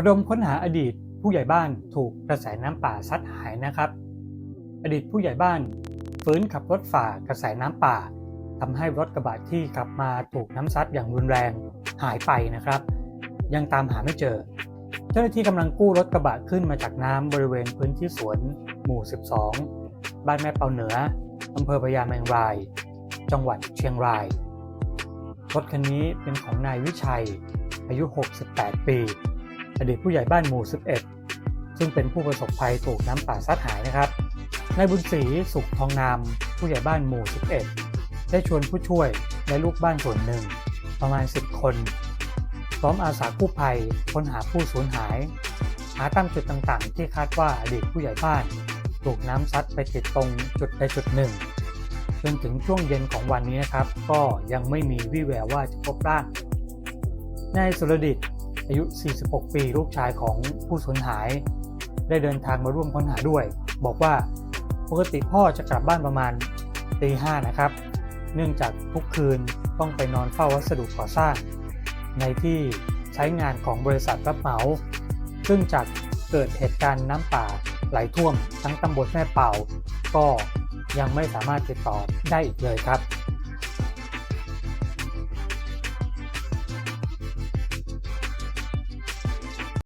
ระดมค้นหาอดีตผู้ใหญ่บ้านถูกกระแสน้ำป่าซัดหายนะครับ อดีตผู้ใหญ่บ้านฟื้นขับรถฝ่ากระแสน้ำป่าทำให้รถกระบะที่ขับมาถูกน้ำซัดอย่างรุนแรงหายไปนะครับ ยังตามหาไม่เจอ เจ้าหน้าที่กำลังกู้รถกระบะขึ้นมาจากน้ำบริเวณพื้นที่สวนหมู่ 12 บ้านแม่เปาเหนืออำเภอพญาแมงราย จังหวัดเชียงราย รถคันนี้เป็นของนายวิชัย อายุ 68 ปี อดีตผู้ใหญ่บ้านหมู่ 11 ซึ่งเป็นผู้ประสบภัยถูกน้ำป่าซัดหายนะครับนายบุญศรีสุขทองงามผู้ใหญ่บ้านหมู่ 11 ได้ชวนผู้ช่วยและลูกบ้านส่วนหนึ่ง ประมาณ 10 คน พร้อมอาสากู้ภัยค้นหาผู้สูญหาย หาตามจุดต่างๆ ที่คาดว่าอดีตผู้ใหญ่บ้านถูกน้ำซัดไปติดตรงจุดใดจุดหนึ่งจนถึงช่วงเย็นของวันนี้นะครับ ก็ยังไม่มีวี่แววว่าจะพบร่างนายสุรดิต อายุ 46 ปีลูกชายของผู้สูญหาย ได้เดินทางมาร่วมค้นหาด้วย บอกว่าปกติพ่อจะกลับบ้านประมาณตีห้านะครับ เนื่องจากทุกคืนต้องไปนอนเฝ้าวัสดุก่อสร้าง ในที่ใช้งานของบริษัทรับเหมา ซึ่งจากเกิดเหตุการณ์น้ำป่าไหลท่วมทั้งตำบลแม่เป่า ก็ยังไม่สามารถติดต่อได้อีกเลยครับ